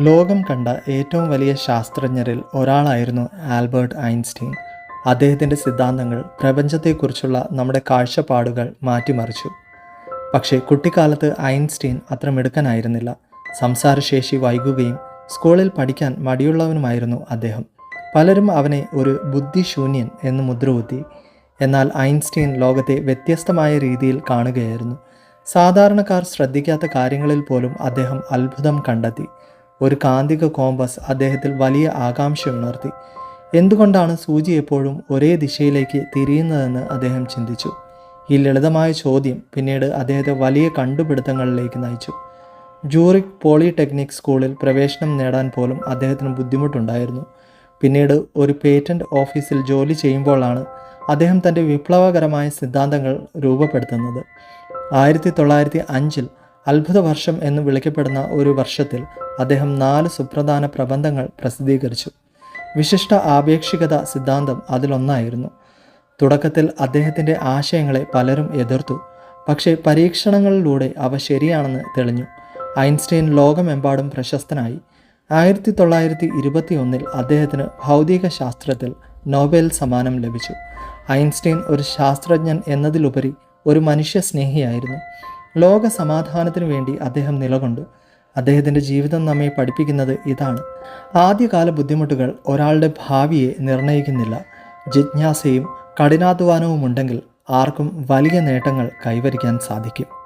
ലോകം കണ്ട ഏറ്റവും വലിയ ശാസ്ത്രജ്ഞരിൽ ഒരാളായിരുന്നു ആൽബർട്ട് ഐൻസ്റ്റീൻ. അദ്ദേഹത്തിന്റെ സിദ്ധാന്തങ്ങൾ പ്രപഞ്ചത്തെക്കുറിച്ചുള്ള നമ്മുടെ കാഴ്ചപ്പാടുകൾ മാറ്റിമറിച്ചു. പക്ഷേ കുട്ടിക്കാലത്ത് ഐൻസ്റ്റീൻ അത്ര മിടുക്കനായിരുന്നില്ല. സംസാരശേഷി വൈകുകയും സ്കൂളിൽ പഠിക്കാൻ മടിയുള്ളവനുമായിരുന്നു അദ്ദേഹം. പലരും അവനെ ഒരു ബുദ്ധിശൂന്യൻ എന്ന് മുദ്രകുത്തി. എന്നാൽ ഐൻസ്റ്റീൻ ലോകത്തെ വ്യത്യസ്തമായ രീതിയിൽ കാണുകയായിരുന്നു. സാധാരണക്കാർ ശ്രദ്ധിക്കാത്ത കാര്യങ്ങളിൽ പോലും അദ്ദേഹം അത്ഭുതം കണ്ടെത്തി. ഒരു കാന്തിക കോമ്പസ് അദ്ദേഹത്തിൽ വലിയ ആകാംക്ഷ ഉണർത്തി. എന്തുകൊണ്ടാണ് സൂചി എപ്പോഴും ഒരേ ദിശയിലേക്ക് തിരിയുന്നതെന്ന് അദ്ദേഹം ചിന്തിച്ചു. ഈ ലളിതമായ ചോദ്യം പിന്നീട് അദ്ദേഹത്തെ വലിയ കണ്ടുപിടുത്തങ്ങളിലേക്ക് നയിച്ചു. ജൂറിക് പോളിടെക്നിക് സ്കൂളിൽ പ്രവേശനം നേടാൻ പോലും അദ്ദേഹത്തിന് ബുദ്ധിമുട്ടുണ്ടായിരുന്നു. പിന്നീട് ഒരു പേറ്റന്റ് ഓഫീസിൽ ജോലി ചെയ്യുമ്പോഴാണ് അദ്ദേഹം തന്റെ വിപ്ലവകരമായ സിദ്ധാന്തങ്ങൾ രൂപപ്പെടുത്തുന്നത്. ആയിരത്തി തൊള്ളായിരത്തി അഞ്ചിൽ അത്ഭുത വർഷം എന്ന് വിളിക്കപ്പെടുന്ന ഒരു വർഷത്തിൽ അദ്ദേഹം നാല് സുപ്രധാന പ്രബന്ധങ്ങൾ പ്രസിദ്ധീകരിച്ചു. വിശിഷ്ട ആപേക്ഷികത സിദ്ധാന്തം അതിലൊന്നായിരുന്നു. തുടക്കത്തിൽ അദ്ദേഹത്തിന്റെ ആശയങ്ങളെ പലരും എതിർത്തു പക്ഷേ പരീക്ഷണങ്ങളിലൂടെ അവ ശരിയാണെന്ന് തെളിഞ്ഞു. ഐൻസ്റ്റൈൻ ലോകമെമ്പാടും പ്രശസ്തനായി. ആയിരത്തി തൊള്ളായിരത്തി ഇരുപത്തി ഒന്നിൽ അദ്ദേഹത്തിന് ഭൗതിക ശാസ്ത്രത്തിൽ നോബൽ സമ്മാനം ലഭിച്ചു. ഐൻസ്റ്റൈൻ ഒരു ശാസ്ത്രജ്ഞൻ എന്നതിലുപരി ഒരു മനുഷ്യ സ്നേഹിയായിരുന്നു ലോക സമാധാനത്തിനു വേണ്ടി അദ്ദേഹം നിലകൊണ്ടു. അദ്ദേഹത്തിന്റെ ജീവിതം നമ്മെ പഠിപ്പിക്കുന്നത് ഇതാണ്. ആദ്യകാല ബുദ്ധിമുട്ടുകൾ ഒരാളുടെ ഭാവിയെ നിർണയിക്കുന്നില്ല ജിജ്ഞാസയും കഠിനാധ്വാനവും ഉണ്ടെങ്കിൽ ആർക്കും വലിയ നേട്ടങ്ങൾ കൈവരിക്കാൻ സാധിക്കും.